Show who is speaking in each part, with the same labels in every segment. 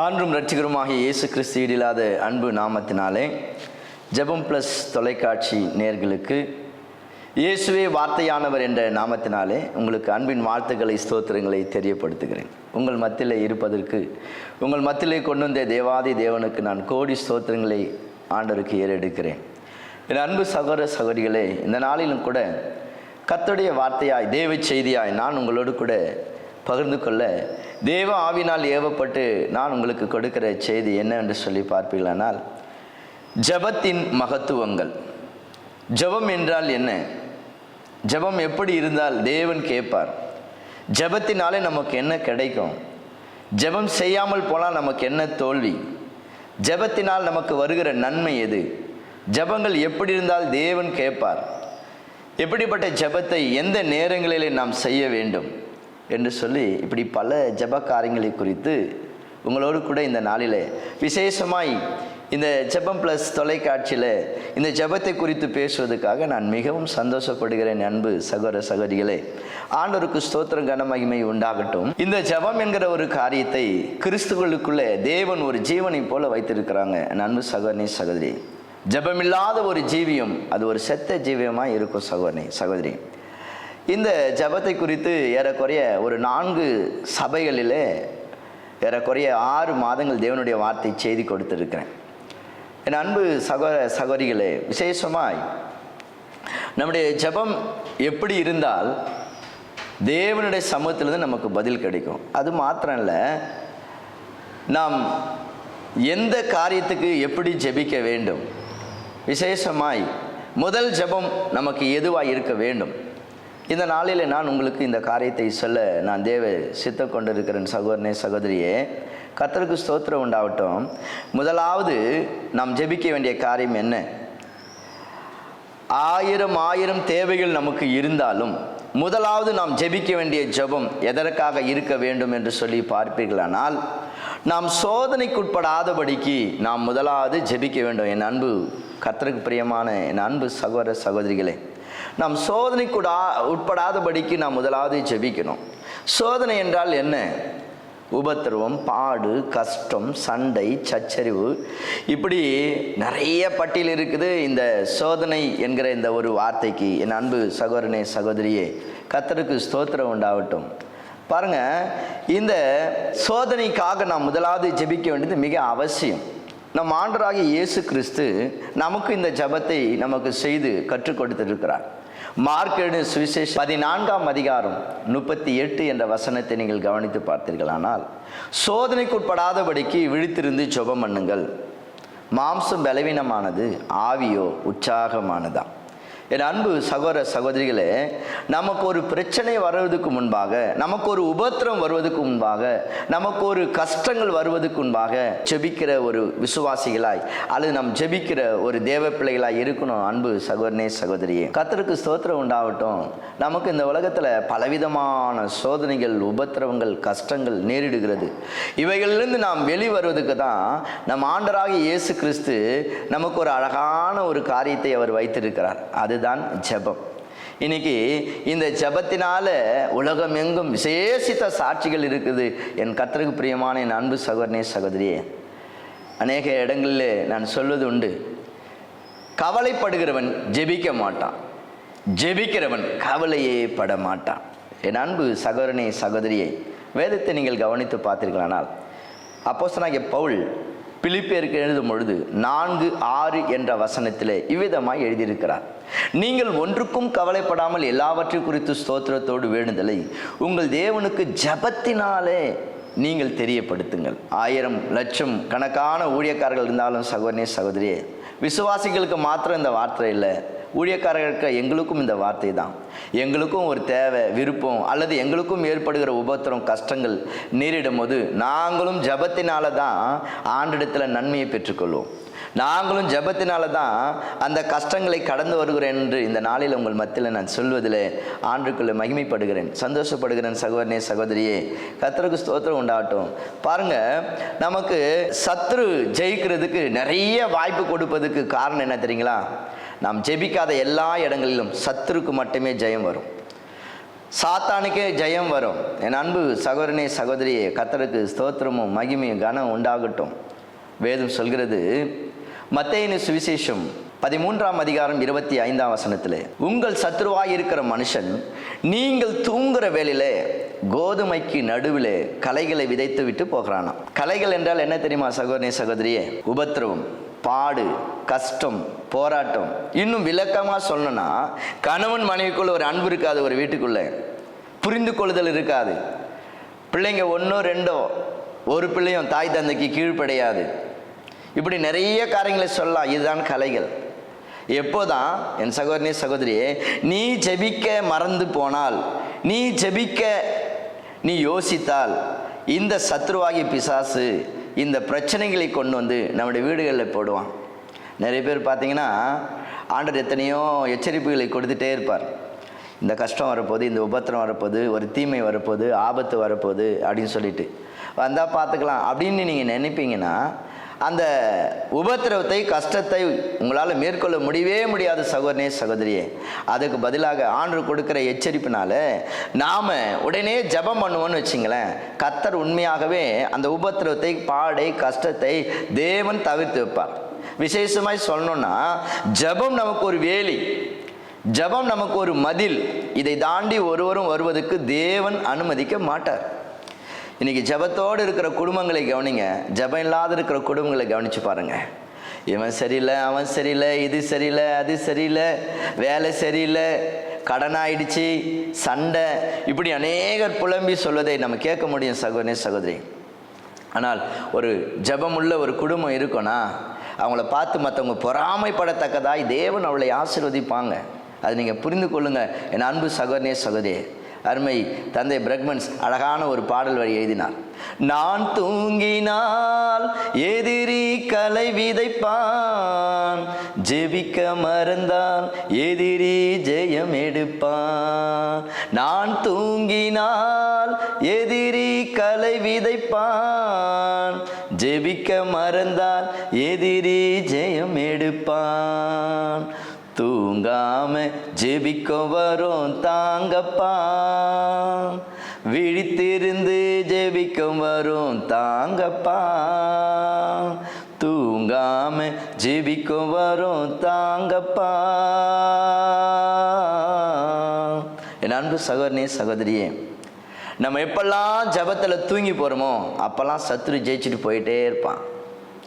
Speaker 1: ஆன்றும் ரட்சிகருமாகிய இயேசு கிறிஸ்து இல்லாத அன்பு நாமத்தினாலே ஜெபம் ப்ளஸ் தொலைக்காட்சி நேர்களுக்கு இயேசுவே வார்த்தையானவர் என்ற நாமத்தினாலே உங்களுக்கு அன்பின் வாழ்த்துக்களை ஸ்தோத்திரங்களை தெரியப்படுத்துகிறேன். உங்கள் மத்தியிலே இருப்பதற்கு உங்கள் மத்தியிலே கொண்டு வந்த தேவாதி தேவனுக்கு நான் கோடி ஸ்தோத்திரங்களை ஆண்டவருக்கு ஏறெடுக்கிறேன். என் அன்பு சகோதர சகோதரிகளே இந்த நாளிலும் கூட கத்தோடைய வார்த்தையாய் தேவ செய்தியாய் நான் உங்களோடு கூட பகிர்ந்து கொள்ள தேவ ஆவினால் ஏவப்பட்டு நான் உங்களுக்கு கொடுக்கிற செய்தி என்ன என்று சொல்லி பார்ப்பீர்களானால் ஜபத்தின் மகத்துவங்கள். ஜெபம் என்றால் என்ன? ஜெபம் எப்படி இருந்தால் தேவன் கேட்பார். ஜெபத்தினாலே நமக்கு என்ன கிடைக்கும்? ஜெபம் செய்யாமல் போனால் நமக்கு என்ன தோல்வி? ஜெபத்தினால் நமக்கு வருகிற நன்மை எது? ஜெபங்கள் எப்படி இருந்தால் தேவன் கேட்பார். எப்படிப்பட்ட ஜெபத்தை எந்த நேரங்களிலே நாம் செய்ய வேண்டும்? என்று சொல்லி இப்படி பல ஜெப காரியங்களை குறித்து உங்களோடு கூட இந்த நாளில் விசேஷமாய் இந்த ஜெபம் ப்ளஸ் தொலைக்காட்சியில் இந்த ஜெபத்தை குறித்து பேசுவதற்காக நான் மிகவும் சந்தோஷப்படுகிறேன் அன்பு சகோதர சகோதரிகளே. ஆண்டோருக்கு ஸ்தோத்திரம் கனமகிமை உண்டாகட்டும். இந்த ஜெபம் என்கிற ஒரு காரியத்தை கிறிஸ்துவர்களுக்குள்ளே தேவன் ஒரு ஜீவனை போல வைத்திருக்கிறாங்க. அன்பு சகோதரி சகோதரி. ஜபமில்லாத ஒரு ஜீவியம் அது ஒரு செத்த ஜீவியமாக இருக்கும் சகோதரி சகோதரி. இந்த ஜெபத்தை குறித்து ஏறக்குறைய ஒரு நான்கு சபைகளிலே ஏறக்குறைய ஆறு மாதங்கள் தேவனுடைய வார்த்தை செய்தி கொடுத்துருக்கிறேன். என் அன்பு சகோ சகோதரிகளே விசேஷமாய் நம்முடைய ஜெபம் எப்படி இருந்தால் தேவனுடைய சமூகத்திலிருந்து நமக்கு பதில் கிடைக்கும். அது மாத்திரம் இல்லை நாம் எந்த காரியத்துக்கு எப்படி ஜெபிக்க வேண்டும்? விசேஷமாய் முதல் ஜெபம் நமக்கு எதுவாக இருக்க வேண்டும்? இந்த நாளில் நான் உங்களுக்கு இந்த காரியத்தை சொல்ல நான் தேவ சித்த கொண்டிருக்கிறேன் சகோதரனே சகோதரியே. கத்தருக்கு ஸ்தோத்திரம் உண்டாகட்டும். முதலாவது நாம் ஜெபிக்க வேண்டிய காரியம் என்ன? ஆயிரம் ஆயிரம் தேவைகள் நமக்கு இருந்தாலும் முதலாவது நாம் ஜெபிக்க வேண்டிய ஜெபம் எதற்காக இருக்க வேண்டும் என்று சொல்லி பார்ப்பீர்களானால் நாம் சோதனைக்குட்படாதபடிக்கு நாம் முதலாவது ஜெபிக்க வேண்டும். என் அன்பு கத்தருக்கு பிரியமான என் அன்பு சகோதர சகோதரிகளே. நாம் சோதனைக்குடா உட்படாதபடிக்கு நாம் முதலாவது ஜெபிக்கணும். சோதனை என்றால் என்ன? உபத்திரவம் பாடு கஷ்டம் சண்டை சச்சரிவு. இப்படி நிறைய பட்டியல் இருக்குது. இந்த சோதனை என்கிற இந்த ஒரு வார்த்தைக்கு என் அன்பு சகோதரனே சகோதரியே கத்தருக்கு ஸ்தோத்திரம் உண்டாகட்டும். பாருங்க இந்த சோதனைக்காக நாம் முதலாவது ஜெபிக்க வேண்டியது மிக அவசியம். நம் ஆண்டராகிய இயேசு கிறிஸ்து நமக்கு இந்த ஜபத்தை நமக்கு செய்து கற்றுக் கொடுத்திருக்கிறார். மார்க்கெடு சுவிசேஷ பதினான்காம் அதிகாரம் முப்பத்தி எட்டு என்ற வசனத்தை நீங்கள் கவனித்து பார்த்தீர்களானால் சோதனைக்குட்படாதபடிக்கு விழித்திருந்து ஜெபம் பண்ணுங்கள். மாம்சம் பலவீனமானது ஆவியோ உற்சாகமானதாம் என் அன்பு சகோதர சகோதரிகளே நமக்கு ஒரு பிரச்சனை வருவதற்கு முன்பாக நமக்கு ஒரு உபத்திரம் வருவதற்கு முன்பாக நமக்கு ஒரு கஷ்டங்கள் வருவதற்கு முன்பாக ஜெபிக்கிற ஒரு விசுவாசிகளாய் அல்லது நம் ஜெபிக்கிற ஒரு தேவ பிள்ளைகளாய் இருக்கணும் அன்பு சகோதரனே சகோதரியே. கத்தருக்கு ஸ்தோத்திரம் உண்டாகட்டும். நமக்கு இந்த உலகத்தில் பலவிதமான சோதனைகள் உபத்திரவங்கள் கஷ்டங்கள் நேரிடுகிறது. இவைகளிலிருந்து நாம் வெளிவருவதற்கு தான் நம் ஆண்டராக இயேசு கிறிஸ்து நமக்கு ஒரு அழகான ஒரு காரியத்தை அவர் வைத்திருக்கிறார். அதுதான் ஜெபம். இன்னைக்கு இந்த ஜெபத்தினால உலகம் எங்கும் விசேஷித்த சாட்சிகள் இருக்குது. என் கத்தருக்கு பிரியமான என் அன்பு சகோதரனே சகோதரியே அநேக இடங்களில் நான் சொல்வது உண்டு. கவலைப்படுகிறவன் ஜெபிக்க மாட்டான். ஜெபிக்கிறவன் கவலையே பட மாட்டான். என் அன்பு சகோதரனே சகோதரியை வேதத்தை நீங்கள் கவனித்து பார்த்தீர்களானால் அப்போசனாகிய பவுல் பிலிப்பேருக்கு எழுதும் பொழுது நான்கு ஆறு என்ற வசனத்தில் இவ்விதமாய் எழுதியிருக்கிறார். நீங்கள் ஒன்றுக்கும் கவலைப்படாமல் எல்லாவற்றையும் குறித்து ஸ்தோத்திரத்தோடு வேண்டுதலை. உங்கள் தேவனுக்கு ஜபத்தினாலே நீங்கள் தெரியப்படுத்துங்கள். ஆயிரம் லட்சம் கணக்கான ஊழியக்காரர்கள் இருந்தாலும் சகோதரனே சகோதரியே விசுவாசிகளுக்கு மாத்திரம் இந்த வார்த்தை இல்லை. ஊழியக்காரர்களுக்கு எங்களுக்கும் இந்த வார்த்தை தான். எங்களுக்கும் ஒரு தேவை விருப்பம் அல்லது எங்களுக்கும் ஏற்படுகிற உபத்திரம் கஷ்டங்கள் நேரிடும் போது நாங்களும் ஜபத்தினால தான் ஆண்டிடத்தில் நன்மையை பெற்றுக்கொள்வோம். நாங்களும் ஜபத்தினால தான் அந்த கஷ்டங்களை கடந்து வருகிறேன் என்று இந்த நாளில் உங்கள் மத்தியில் நான் சொல்வதில் ஆண்டுக்குள்ளே மகிமைப்படுகிறேன். சந்தோஷப்படுகிறேன் சகோதரனே சகோதரியே. கத்தருக்கு ஸ்தோத்திரம் உண்டாகட்டும். பாருங்க நமக்கு சத்ரு ஜெயிக்கிறதுக்கு நிறைய வாய்ப்பு கொடுப்பதுக்கு காரணம் என்ன தெரியுங்களா? நாம் ஜெபிக்காத எல்லா இடங்களிலும் சத்துருக்கு மட்டுமே ஜெயம் வரும். சாத்தானுக்கே ஜெயம் வரும். என் அன்பு சகோதரனே சகோதரியே கத்தருக்கு ஸ்தோத்திரமும் மகிமையும் கனம் உண்டாகட்டும். வேதம் சொல்கிறது மத்தேயின சுவிசேஷம் பதிமூன்றாம் அதிகாரம் இருபத்தி ஐந்தாம் வசனத்தில் உங்கள் சத்ருவாய் இருக்கிற மனுஷன் நீங்கள் தூங்குற வேலையில கோதுமைக்கு நடுவில் கலைகளை விதைத்து விட்டு போகிறானாம். கலைகள் என்றால் என்ன தெரியுமா சகோதரி சகோதரியே? உபத்திரவம் பாடு கஷ்டம் போராட்டம். இன்னும் விளக்கமாக சொல்லணும்னா கணவன் மனைவிக்குள்ள ஒரு அன்பு இருக்காது ஒரு வீட்டுக்குள்ளே. புரிந்து கொள்ளுதல் இருக்காது. பிள்ளைங்க ஒன்றோ ரெண்டோ ஒரு பிள்ளையும் தாய் தந்தைக்கு கீழ்ப்படையாது. இப்படி நிறைய காரியங்களை சொல்லலாம். இதுதான் கலைகள். எப்போதான் என் சகோதரனே சகோதரியே நீ ஜெபிக்க மறந்து போனால் நீ ஜெபிக்க நீ யோசித்தால் இந்த சத்ருவாகி பிசாசு இந்த பிரச்சனைகளை கொண்டு வந்து நம்முடைய வீடுகளில் போடுவான். நிறைய பேர் பார்த்தீங்கன்னா ஆண்டர் எத்தனையோ எச்சரிப்புகளை கொடுத்துட்டே இருப்பார். இந்த கஷ்டம் வரப்போகுது இந்த உபத்திரம் வரப்போகுது ஒரு தீமை வரப்போகுது ஆபத்து வரப்போகுது அப்படின்னு சொல்லிட்டு. வந்தால் பார்த்துக்கலாம். அப்படின்னு நீங்கள் நினைப்பீங்கன்னா அந்த உபத்திரவத்தை கஷ்டத்தை உங்களால் மேற்கொள்ள முடியவே முடியாது சகோதரனே சகோதரியே. அதுக்கு பதிலாக ஆண்டு கொடுக்குற எச்சரிப்பினால நாம் உடனே ஜெபம் பண்ணுவோன்னு வச்சுங்களேன். கத்தர் உண்மையாகவே அந்த உபத்திரவத்தை பாடை கஷ்டத்தை தேவன் தவிர்த்து வைப்பார். விசேஷமாய் சொல்லணும்னா ஜெபம் நமக்கு ஒரு வேலி ஜெபம் நமக்கு ஒரு மதில். இதை தாண்டி ஒருவரும் வருவதற்கு தேவன் அனுமதிக்க மாட்டார். இன்னைக்கு ஜெபத்தோடு இருக்கிற குடும்பங்களை கவனிங்க. ஜெபம் இல்லாத இருக்கிற குடும்பங்களை கவனிச்சு பாருங்கள் இவன் சரியில்லை அவன் சரியில்லை இது சரியில்லை அது சரியில்லை வேலை சரியில்லை கடன் ஆயிடுச்சு சண்டை. இப்படி அநேகர் புலம்பி சொல்வதை நம்ம கேட்க முடியும் சகோதரனே சகோதரி. ஆனால் ஒரு ஜெபமுள்ள ஒரு குடும்பம் இருக்குன்னா அவங்கள பார்த்து மற்றவங்க பொறாமைப்படத்தக்கதாய் தேவன் அவளை ஆசீர்வதிப்பாங்க. அது நீங்கள் புரிந்து கொள்ளுங்கள் என் அன்பு சகோதரே சகோதரி அருமை தந்தை பிரக்மன்ஸ் அழகான ஒரு பாடல் வரி எழுதினார். நான் தூங்கினால் எதிரி கலை விதைப்பான் ஜெபிக்க மறந்தால் எதிரி ஜெயம் எடுப்பான். நான் தூங்கினால் எதிரி கலை விதைப்பான் ஜெபிக்க மறந்தால் எதிரி ஜெயம் எடுப்பான். தூங்காம ஜெபிக்க வரும் தாங்கப்பா. விழித்திருந்து ஜெபிக்கும் வரும் தாங்கப்பா. தூங்காம ஜெபிக்கும் வரும் தாங்கப்பா. என் அன்பு சகோதரனே சகோதரியே நம்ம எப்பெல்லாம் ஜபத்தில் தூங்கி போகிறோமோ அப்போல்லாம் சத்துரு ஜெயிச்சுட்டு போயிட்டே இருப்பான்.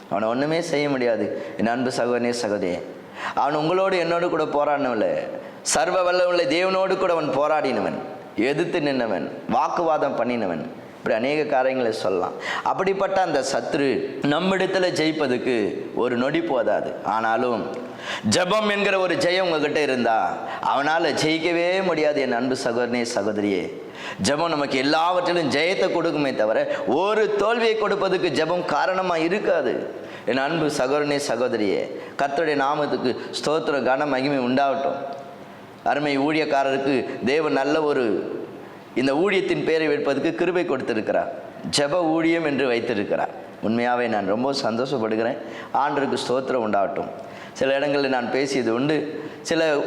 Speaker 1: அவனை ஒன்றுமே செய்ய முடியாது. என் அன்பு சகோதரனே சகோதரியே அவன் உங்களோடு என்னோடு கூட போராடினவில்லை சர்வ வல்லவுள்ள தேவனோடு கூட அவன் போராடினவன். எதிர்த்து நின்னவன். வாக்குவாதம் பண்ணினவன். இப்படி அநேக காரியங்களை சொல்லலாம். அப்படிப்பட்ட அந்த சத்ரு நம்மிடத்தில் ஜெயிப்பதுக்கு ஒரு நொடி போதாது. ஆனாலும் ஜெபம் என்கிற ஒரு ஜெயம் உங்ககிட்ட இருந்தா அவனால் ஜெயிக்கவே முடியாது என் அன்பு சகோதரனே சகோதரியே. ஜெபம் நமக்கு எல்லாவற்றிலும் ஜெயத்தை கொடுக்குமே தவிர ஒரு தோல்வியை கொடுப்பதுக்கு ஜெபம் காரணமாக இருக்காது. என் அன்பு சகோதரனே சகோதரியே கர்த்தருடைய நாமத்துக்கு ஸ்தோத்திர கன மகிமை உண்டாகட்டும். அருமை ஊழியக்காரருக்கு தேவன் நல்ல ஒரு இந்த ஊழியத்தின் பேரை வைப்பதற்கு கிருபை கொடுத்திருக்கிறார். ஜெப ஊழியம் என்று வைத்திருக்கிறார். உண்மையாகவே நான் ரொம்ப சந்தோஷப்படுகிறேன். ஆண்டருக்கு ஸ்தோத்திரம் உண்டாகட்டும். சில இடங்களில் நான் பேசியது உண்டு. சில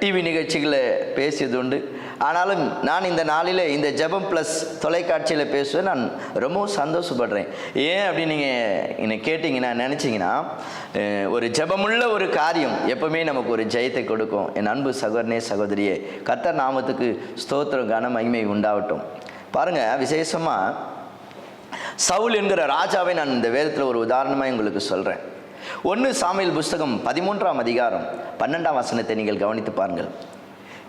Speaker 1: டிவி நிகழ்ச்சிகளை பேசியது உண்டு. ஆனாலும் நான் இந்த நாளில் இந்த ஜெபம் ப்ளஸ் தொலைக்காட்சியில் பேசுவேன் நான் ரொம்பவும் சந்தோஷப்படுறேன். ஏன் அப்படின்னு நீங்கள் என்னை கேட்டிங்கன்னா நினச்சிங்கன்னா ஒரு ஜெபமுள்ள ஒரு காரியம் எப்பவுமே நமக்கு ஒரு ஜெயத்தை கொடுக்கும். என் அன்பு சகோதரனே சகோதரியே கத்தர் நாமத்துக்கு ஸ்தோத்திரம் கன மகிமை உண்டாகட்டும். பாருங்கள் விசேஷமாக சவுல் என்கிற ராஜாவை நான் இந்த வேதத்தில் ஒரு உதாரணமாக உங்களுக்கு சொல்கிறேன் ஒன்று சாமியல் புஸ்தகம் பதிமூன்றாம் அதிகாரம் பன்னெண்டாம் வசனத்தை நீங்கள் கவனித்து பாருங்கள்.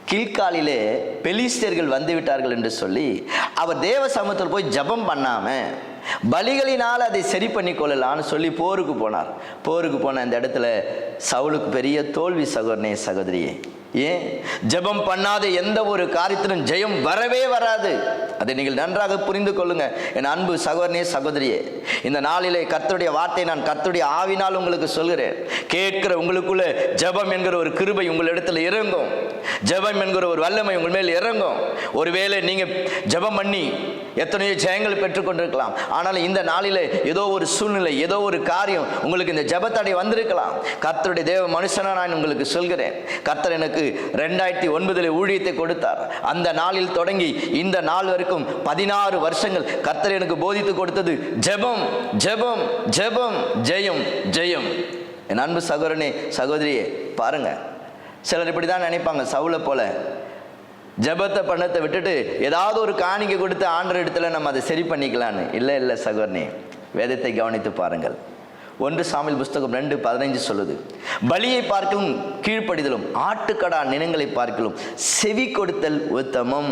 Speaker 1: கில்காலிலே பெலிஸ்தர்கள் வந்து விட்டார்கள் என்று சொல்லி அவர் தேவ சமூகத்தில் போய் ஜெபம் பண்ணாமல் பலிகளினால் அதை சரி பண்ணி கொள்ளலான்னு சொல்லி போருக்கு போனார். போருக்கு போன அந்த இடத்துல சவுலுக்கு பெரிய தோல்வி சகோதரனே சகோதரியே ஏன்? ஜெபம் பண்ணாத எந்த ஒரு காரியத்திலும் ஜெயம் வரவே வராது. அதை நீங்கள் நன்றாக புரிந்து கொள்ளுங்க. என் அன்பு சகோதரனே சகோதரியே இந்த நாளிலே கர்த்தருடைய வார்த்தை நான் கர்த்தருடைய ஆவினால் உங்களுக்கு சொல்கிறேன். கேட்கிற உங்களுக்குள்ள ஜெபம் என்கிற ஒரு கிருபை உங்களிடத்தில் இறங்கும். ஜெபம் என்கிற ஒரு வல்லமை உங்கள் மேல் இறங்கும். ஒருவேளை நீங்கள் ஜெபம் பண்ணி எத்தனையோ ஜெயங்கள் பெற்றுக்கொண்டிருக்கலாம் ஆனால் இந்த நாளிலே ஏதோ ஒரு சூழ்நிலை ஏதோ ஒரு காரியம் உங்களுக்கு இந்த ஜெபத்தடை வந்திருக்கலாம். கர்த்தருடைய தேவ மனுஷனா நான் உங்களுக்கு சொல்கிறேன். கர்த்தர் எனக்கு ரெண்டாயிரத்தி ஒன்பதில் ஊழியத்தை கொடுத்தார். அந்த நாளில் தொடங்கி இந்த நாள் வரைக்கும் பதினாறு வருஷங்கள் கர்த்தர் எனக்கு போதித்து கொடுத்தது. ஜெபம் ஜெபம் ஜெபம் ஜெயம் ஜெயம். என் அன்பு சகோதரனே சகோதரியே பாருங்க. சிலர் இப்படி தான் நினைப்பாங்க சவுளை போல. ஜெபத்தை பண்ணத்தை விட்டுட்டு ஏதாவது ஒரு காணிக்கை கொடுத்து ஆண்டர் இடத்துல நம்ம அதை சரி பண்ணிக்கலான்னு இல்லை இல்லை சகோதரனே வேதத்தை கவனித்து பாருங்கள். ஒன்று சாமில் புஸ்தகம் ரெண்டு பதினைஞ்சு சொல்லுது. பலியை பார்க்கலும் கீழ்ப்படிதலும் ஆட்டுக்கடா நினங்களை பார்க்கலும் செவி கொடுத்தல் உத்தமம்.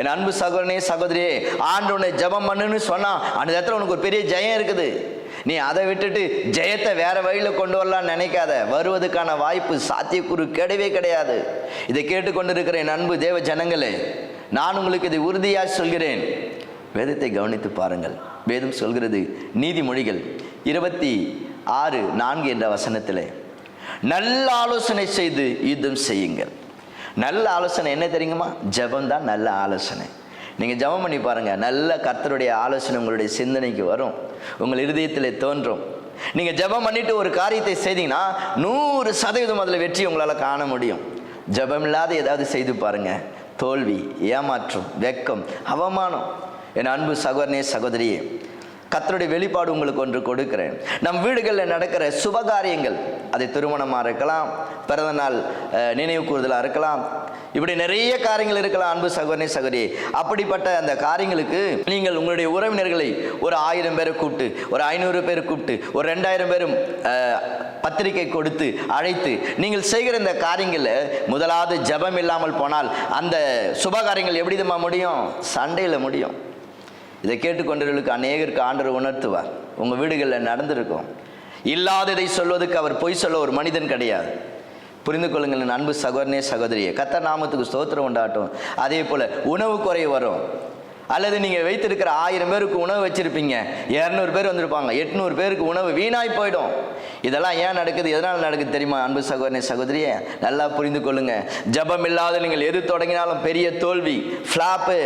Speaker 1: என் அன்பு சகோதரனே சகோதரியே ஆண்டு உன்னை ஜெபம் பண்ணுன்னு சொன்னா அந்த இடத்துல உனக்கு ஒரு பெரிய ஜெயம் இருக்குது. நீ அதை விட்டுட்டு ஜெயத்தை வேற வழியில் கொண்டு வரலாம்னு நினைக்காத. வருவதற்கான வாய்ப்பு சாத்தியக்குறு கிடையவே கிடையாது. இதை கேட்டுக்கொண்டிருக்கிற என் அன்பு தேவ ஜனங்களே நான் உங்களுக்கு இதை உறுதியாக சொல்கிறேன். வேதத்தை கவனித்து பாருங்கள். வேதம் சொல்கிறது நீதிமொழிகள். இருபத்தி ஆறு நான்கு என்ற வசனத்தில் நல்ல ஆலோசனை செய்து யுத்தம் செய்யுங்கள். நல்ல ஆலோசனை என்ன தெரியுமா? ஜபம் தான் நல்ல ஆலோசனை. நீங்கள் ஜெபம் பண்ணி பாருங்கள் நல்ல கர்த்தருடைய ஆலோசனை உங்களுடைய சிந்தனைக்கு வரும். உங்கள் இருதயத்தில் தோன்றும். நீங்கள் ஜெபம் பண்ணிட்டு ஒரு காரியத்தை செய்தீங்கன்னா நூறு சதவீதம் அதில் வெற்றி உங்களால் காண முடியும். ஜெபம் இல்லாத ஏதாவது செய்து பாருங்கள் தோல்வி ஏமாற்றம் வெக்கம் அவமானம். என் அன்பு சகோதரனே சகோதரியே கத்தருடைய வெளிப்பாடு உங்களுக்கு ஒன்று கொடுக்கிறேன். நம் வீடுகளில் நடக்கிற சுபகாரியங்கள் அது திருமணமாக இருக்கலாம் பிறந்த நாள் நினைவு கூறுதலாக இருக்கலாம். இப்படி நிறைய காரியங்கள் இருக்கலாம் அன்பு சகோதரனே சகோதரி. அப்படிப்பட்ட அந்த காரியங்களுக்கு நீங்கள் உங்களுடைய உறவினர்களை ஒரு ஆயிரம் பேரை கூப்பிட்டு ஒரு ஐநூறு பேர் கூப்பிட்டு ஒரு ரெண்டாயிரம் பேரும் பத்திரிகை கொடுத்து அழைத்து நீங்கள் செய்கிற இந்த காரியங்களில் முதலாவது ஜெபம் இல்லாமல் போனால் அந்த சுபகாரியங்கள் எப்படி முடியும்? சண்டையில் முடியும். இதை கேட்டுக்கொண்டவர்களுக்கு அநேகருக்கு ஆண்டர் உணர்த்துவார். உங்கள் வீடுகளில் நடந்திருக்கும். இல்லாததை சொல்வதற்கு அவர் பொய் சொல்ல ஒரு மனிதன் கிடையாது. புரிந்து கொள்ளுங்கள் அன்பு சகோதரனே சகோதரியே கத்த நாமத்துக்கு ஸ்தோத்திரம் உண்டாட்டும் அதே போல் உணவு குறை வரும். அல்லது நீங்கள் வைத்திருக்கிற ஆயிரம் பேருக்கு உணவு வச்சுருப்பீங்க. இரநூறு பேர் வந்திருப்பாங்க. எட்நூறு பேருக்கு உணவு வீணாய் போயிடும். இதெல்லாம் ஏன் நடக்குது? எதனால் நடக்குது தெரியுமா அன்பு சகோதரனே சகோதரியே? நல்லா புரிந்து கொள்ளுங்கள் ஜெபம் இல்லாத நீங்கள் எது தொடங்கினாலும் பெரிய தோல்வி ஃப்ளாப்பு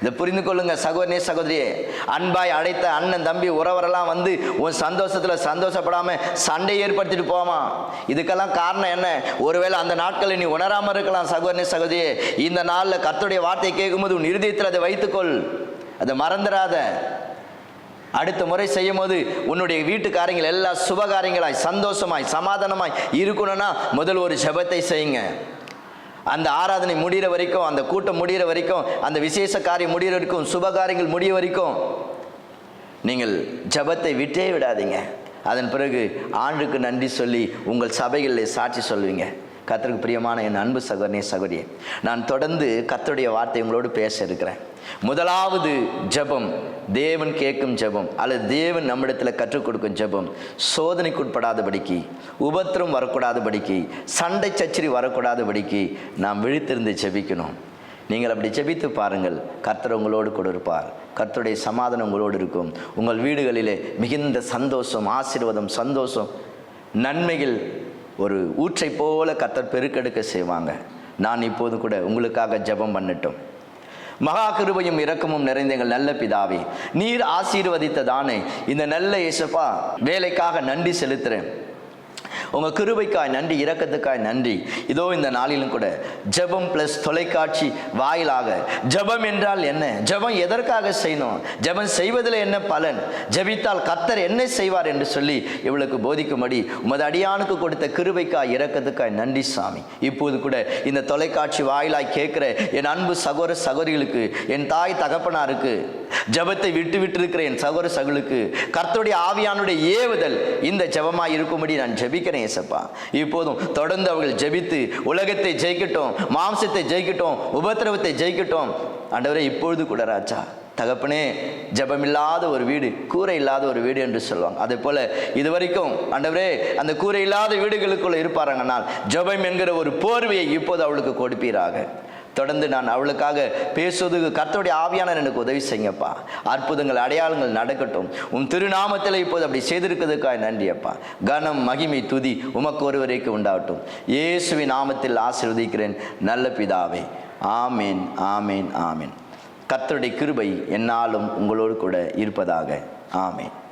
Speaker 1: இதை புரிந்து கொள்ளுங்க சகோதரனே சகோதரியே. அன்பாய் அழைத்த அண்ணன் தம்பி உறவரெல்லாம் வந்து உன் சந்தோஷத்தில் சந்தோஷப்படாமல் சண்டை ஏற்படுத்திட்டு போமா இதுக்கெல்லாம் காரணம் என்ன? ஒருவேளை அந்த நாட்களை நீ உணராமல் இருக்கலாம் சகோதரனே சகோதரியே. இந்த நாளில் கத்துடைய வார்த்தையை கேட்கும்போது உன் இருதயத்தில் அதை வைத்துக்கொள். அதை மறந்துடாத. அடுத்த முறை செய்யும் போது உன்னுடைய வீட்டு காரியங்கள் எல்லாம் சுபகாரியங்களாய் சந்தோஷமாய் சமாதானமாய் இருக்கணும்னா முதல் ஒரு செபத்தை செய்யுங்க. அந்த ஆராதனை முடிகிற வரைக்கும் அந்த கூட்டம் முடிகிற வரைக்கும் அந்த விசேஷ காரியம் முடிகிற வரைக்கும் சுபகாரியங்கள் முடிய வரைக்கும் நீங்கள் ஜெபத்தை விட்டே விடாதீங்க. அதன் பிறகு ஆண்டுக்கு நன்றி சொல்லி உங்கள் சபைகளில் சாட்சி சொல்வீங்க கத்தருக்கு பிரியமான என் அன்பு சகோதரனே சகோதரியே நான் தொடர்ந்து கத்தருடைய வார்த்தை உங்களோடு பேச இருக்கிறேன். முதலாவது ஜெபம். தேவன் கேட்கும் ஜெபம் அல்லது தேவன் நம்மிடத்தில் கற்றுக் கொடுக்கும் ஜெபம். சோதனைக்குட்படாதபடிக்கு உபத்திரம் வரக்கூடாதபடிக்கு சண்டை சச்சரி வரக்கூடாதபடிக்கு நாம் விழித்திருந்து ஜெபிக்கணும். நீங்கள் அப்படி ஜெபித்து பாருங்கள். கர்த்தர் உங்களோடு கூட இருப்பார். கர்த்தருடைய சமாதானம் உங்களோடு இருக்கும். உங்கள் வீடுகளிலே மிகுந்த சந்தோஷம் ஆசீர்வாதம் சந்தோஷம் நன்மைகள் ஒரு ஊற்றை போல கர்த்தர் பெருக்கெடுக்க செய்வாங்க. நான் இப்போது கூட உங்களுக்காக ஜெபம் பண்ணட்டும். மகா கிருபையும் இரக்கமும் நிறைந்த எங்கள் நல்ல பிதாவே நீர் ஆசீர்வதித்ததானே. இந்த நல்ல இயேசப்பா வேலைக்காக நன்றி செலுத்துறேன். உங்கள் கிருபைக்காய் நன்றி இரக்கத்துக்காய் நன்றி. இதோ இந்த நாளிலும் கூட ஜெபம் ப்ளஸ் தொலைக்காட்சி வாயிலாக. ஜெபம் என்றால் என்ன? ஜெபம் எதற்காக செய்யணும்? ஜெபம் செய்வதில் என்ன பலன்? ஜெபித்தால் கத்தர் என்ன செய்வார் என்று சொல்லி இவளுக்கு போதிக்கும்படி உமது அடியானுக்கு கொடுத்த கிருபைக்காய் இரக்கத்துக்காய் நன்றி சாமி. இப்போது கூட இந்த தொலைக்காட்சி வாயிலாய் கேட்குற என் அன்பு சகோதர சகோதரிகளுக்கு என் தாய் தகப்பனாருக்கு ஜெபத்தை விட்டு விட்டு இருக்கிற என் சகோதர சகலுக்கு கர்த்தருடைய ஆவியானுடைய ஏவுதல் இந்த ஜெபமாய் இருக்கும்படி நான் ஜெபிக்கிறேன். ஏசப்பா. இப்போதும் தொடர்ந்து அவர்கள் ஜெபித்து உலகத்தை ஜெயிக்கட்டும் மாம்சத்தை ஜெயிக்கட்டும் உபத்திரவத்தை ஜெயிக்கட்டும். ஆண்டவரே இப்பொழுது கூட ராஜா தகப்பனே ஜபமில்லாத ஒரு வீடு கூரை இல்லாத ஒரு வீடு என்று சொல்லுவாங்க அதே போல இதுவரைக்கும் ஆண்டவரே அந்த கூரை இல்லாத வீடுகளுக்குள்ள இருப்பாருங்கனால் ஜெபம் என்கிற ஒரு போர்வையை இப்போது அவளுக்கு கொடுப்பீராக. தொடர்ந்து நான் அவளுக்காக பேசுவதுக்கு கர்த்தருடைய ஆவியானவர் எனக்கு உதவி செய்யுங்கப்பா. அற்புதங்கள் அடையாளங்கள் நடக்கட்டும். உன் திருநாமத்தில் இப்போது அப்படி செய்திருக்கிறதுக்காக நன்றி அப்பா. கனம் மகிமை துதி உமக்கு ஒருவரைக்கு உண்டாகட்டும். இயேசுவின் நாமத்தில் ஆசிர்வதிக்கிறேன். நல்ல பிதாவே. ஆமேன் ஆமேன் ஆமேன். கர்த்தருடைய கிருபை என்னாலும் உங்களோடு கூட இருப்பதாக. ஆமேன்.